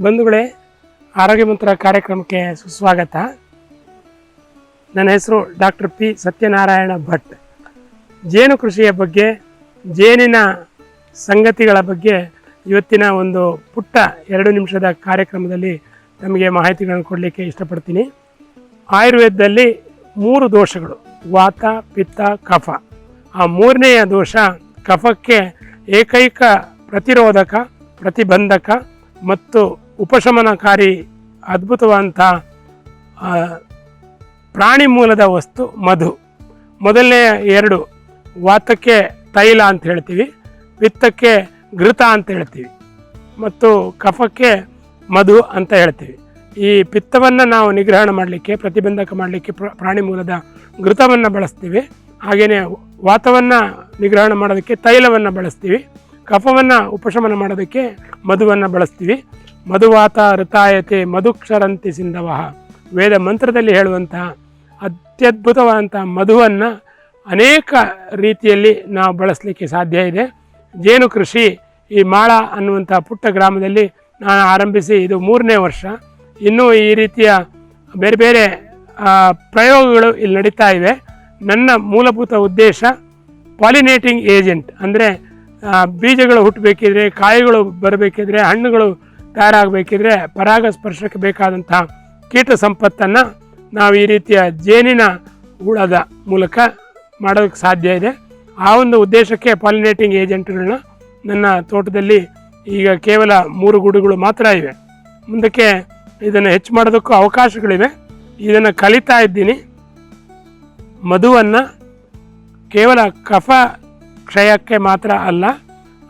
ಬಂಧುಗಳೇ, ಆರೋಗ್ಯ ಮಂತ್ರ ಕಾರ್ಯಕ್ರಮಕ್ಕೆ ಸುಸ್ವಾಗತ. ನನ್ನ ಹೆಸರು ಡಾಕ್ಟರ್ ಪಿ ಸತ್ಯನಾರಾಯಣ ಭಟ್. ಜೇನು ಕೃಷಿಯ ಬಗ್ಗೆ, ಜೇನಿನ ಸಂಗತಿಗಳ ಬಗ್ಗೆ ಇವತ್ತಿನ ಒಂದು ಪುಟ್ಟ ಎರಡು ನಿಮಿಷದ ಕಾರ್ಯಕ್ರಮದಲ್ಲಿ ನಮಗೆ ಮಾಹಿತಿಗಳನ್ನು ಕೊಡಲಿಕ್ಕೆ ಇಷ್ಟಪಡ್ತೀನಿ. ಆಯುರ್ವೇದದಲ್ಲಿ ಮೂರು ದೋಷಗಳು, ವಾತ, ಪಿತ್ತ, ಕಫ. ಆ ಮೂರನೆಯ ದೋಷ ಕಫಕ್ಕೆ ಏಕೈಕ ಪ್ರತಿರೋಧಕ, ಪ್ರತಿಬಂಧಕ ಮತ್ತು ಉಪಶಮನಕಾರಿ ಅದ್ಭುತವಾದಂಥ ಪ್ರಾಣಿ ಮೂಲದ ವಸ್ತು ಮಧು. ಮೊದಲನೇ ಎರಡು ವಾತಕ್ಕೆ ತೈಲ ಅಂತ ಹೇಳ್ತೀವಿ ಪಿತ್ತಕ್ಕೆ ಘೃತ ಅಂತ ಹೇಳ್ತೀವಿ, ಮತ್ತು ಕಫಕ್ಕೆ ಮಧು ಅಂತ ಹೇಳ್ತೀವಿ. ಈ ಪಿತ್ತವನ್ನು ನಾವು ನಿಗ್ರಹಣ ಮಾಡಲಿಕ್ಕೆ, ಪ್ರತಿಬಂಧಕ ಮಾಡಲಿಕ್ಕೆ ಪ್ರ- ಪ್ರಾಣಿ ಮೂಲದ ಘೃತವನ್ನು ಬಳಸ್ತೀವಿ. ಹಾಗೆಯೇ ವಾತವನ್ನು ನಿಗ್ರಹಣ ಮಾಡೋದಕ್ಕೆ ತೈಲವನ್ನು ಬಳಸ್ತೀವಿ, ಕಫವನ್ನು ಉಪಶಮನ ಮಾಡೋದಕ್ಕೆ ಮಧುವನ್ನು ಬಳಸ್ತೀವಿ. ಮಧುವಾತ ಋತಾಯತೆ ಮಧುಕ್ಷರಂತಿ ಸಿಂಧವ. ವೇದ ಮಂತ್ರದಲ್ಲಿ ಹೇಳುವಂತಹ ಅತ್ಯದ್ಭುತವಾದಂಥ ಮಧುವನ್ನು ಅನೇಕ ರೀತಿಯಲ್ಲಿ ನಾವು ಬಳಸಲಿಕ್ಕೆ ಸಾಧ್ಯ ಇದೆ. ಜೇನು ಕೃಷಿ ಈ ಮಾಳ ಅನ್ನುವಂಥ ಪುಟ್ಟ ಗ್ರಾಮದಲ್ಲಿ ನಾನು ಆರಂಭಿಸಿ ಇದು ಮೂರನೇ ವರ್ಷ. ಇನ್ನೂ ಈ ರೀತಿಯ ಬೇರೆ ಬೇರೆ ಪ್ರಯೋಗಗಳು ಇಲ್ಲಿ ನಡೀತಾ ಇವೆ. ನನ್ನ ಮೂಲಭೂತ ಉದ್ದೇಶ ಪಾಲಿನೇಟಿಂಗ್ ಏಜೆಂಟ್ ಅಂದರೆ ಬೀಜಗಳು ಹುಟ್ಟಬೇಕಿದ್ರೆ, ಕಾಯಿಗಳು ಬರಬೇಕಿದ್ರೆ, ಹಣ್ಣುಗಳು ತಯಾರಾಗಬೇಕಿದ್ರೆ ಪರಾಗಸ್ಪರ್ಶಕ್ಕೆ ಬೇಕಾದಂತಹ ಕೀಟ ಸಂಪತ್ತನ್ನು ನಾವು ಈ ರೀತಿಯ ಜೇನಿನ ಹುಳದ ಮೂಲಕ ಮಾಡೋದಕ್ಕೆ ಸಾಧ್ಯ ಇದೆ. ಆ ಒಂದು ಉದ್ದೇಶಕ್ಕೆ ಪಾಲಿನೇಟಿಂಗ್ ಏಜೆಂಟ್ಗಳನ್ನ ನನ್ನ ತೋಟದಲ್ಲಿ ಈಗ ಕೇವಲ ಮೂರು ಗುಡುಗಳು ಮಾತ್ರ ಇವೆ. ಮುಂದಕ್ಕೆ ಇದನ್ನು ಹೆಚ್ಚು ಮಾಡೋದಕ್ಕೂ ಅವಕಾಶಗಳಿವೆ. ಇದನ್ನು ಕಲಿತಾ ಇದ್ದೀನಿ. ಮಧುವನ್ನು ಕೇವಲ ಕಫ ಕ್ಷಯಕ್ಕೆ ಮಾತ್ರ ಅಲ್ಲ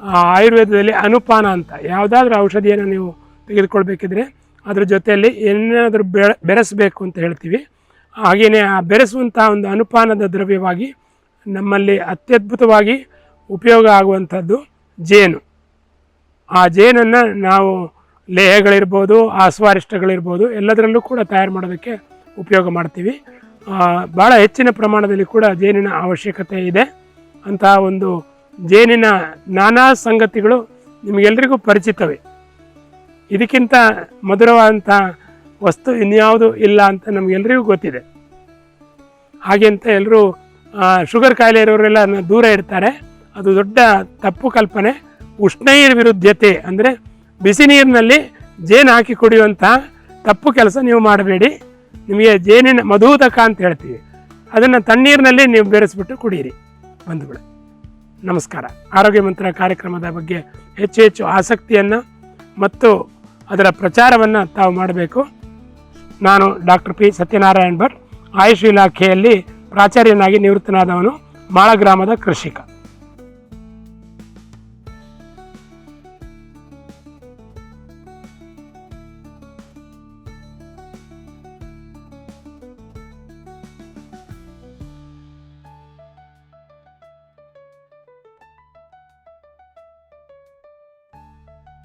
ಆಯುರ್ವೇದದಲ್ಲಿ ಅನುಪಾನ ಅಂತ, ಯಾವುದಾದ್ರೂ ಔಷಧಿಯನ್ನು ನೀವು ತೆಗೆದುಕೊಳ್ಬೇಕಿದ್ರೆ ಅದ್ರ ಜೊತೆಯಲ್ಲಿ ಏನಾದರೂ ಬೆರೆಸಬೇಕು ಅಂತ ಹೇಳ್ತೀವಿ. ಹಾಗೆಯೇ ಆ ಬೆರೆಸುವಂಥ ಒಂದು ಅನುಪಾನದ ದ್ರವ್ಯವಾಗಿ ನಮ್ಮಲ್ಲಿ ಅತ್ಯದ್ಭುತವಾಗಿ ಉಪಯೋಗ ಆಗುವಂಥದ್ದು ಜೇನು. ಆ ಜೇನನ್ನು ನಾವು ಲೇಹಗಳಿರ್ಬೋದು, ಆಸ್ವಾರಿಷ್ಟಗಳಿರ್ಬೋದು, ಎಲ್ಲದರಲ್ಲೂ ಕೂಡ ತಯಾರು ಮಾಡೋದಕ್ಕೆ ಉಪಯೋಗ ಮಾಡ್ತೀವಿ. ಭಾಳ ಹೆಚ್ಚಿನ ಪ್ರಮಾಣದಲ್ಲಿ ಕೂಡ ಜೇನಿನ ಅವಶ್ಯಕತೆ ಇದೆ. ಅಂತಹ ಒಂದು ಜೇನಿನ ನಾನಾ ಸಂಗತಿಗಳು ನಿಮಗೆಲ್ಲರಿಗೂ ಪರಿಚಿತವೇ. ಇದಕ್ಕಿಂತ ಮಧುರವಾದಂಥ ವಸ್ತು ಇನ್ಯಾವುದು ಇಲ್ಲ ಅಂತ ನಮಗೆಲ್ಲರಿಗೂ ಗೊತ್ತಿದೆ. ಹಾಗೆ ಅಂತ ಎಲ್ಲರೂ ಶುಗರ್ ಕಾಯಿಲೆ ಇರೋರೆಲ್ಲ ದೂರ ಇರ್ತಾರೆ. ಅದು ದೊಡ್ಡ ತಪ್ಪು ಕಲ್ಪನೆ. ಉಷ್ಣೈರ್ ವಿರುದ್ಧತೆ ಅಂದರೆ ಬಿಸಿ ನೀರಿನಲ್ಲಿ ಜೇನು ಹಾಕಿ ಕುಡಿಯುವಂಥ ತಪ್ಪು ಕೆಲಸ ನೀವು ಮಾಡಬೇಡಿ. ನಿಮಗೆ ಜೇನಿನ ಮಧುತಕ ಅಂತ ಹೇಳ್ತೀವಿ. ಅದನ್ನು ತಣ್ಣೀರಿನಲ್ಲಿ ನೀವು ಬೆರೆಸಿಬಿಟ್ಟು ಕುಡಿಯಿರಿ ಬಂಧುಗಳು. ನಮಸ್ಕಾರ. ಆರೋಗ್ಯ ಮಂತ್ರ ಕಾರ್ಯಕ್ರಮದ ಬಗ್ಗೆ ಹೆಚ್ಚು ಹೆಚ್ಚು ಆಸಕ್ತಿಯನ್ನು ಮತ್ತು ಅದರ ಪ್ರಚಾರವನ್ನು ತಾವು ಮಾಡಬೇಕು. ನಾನು ಡಾಕ್ಟರ್ ಪಿ ಸತ್ಯನಾರಾಯಣ್ ಭಟ್, ಆಯುಷ್ ಇಲಾಖೆಯಲ್ಲಿ ಪ್ರಾಚಾರ್ಯನಾಗಿ ನಿವೃತ್ತನಾದವನು ಮಾಳ ಗ್ರಾಮದ ಕೃಷಿಕ.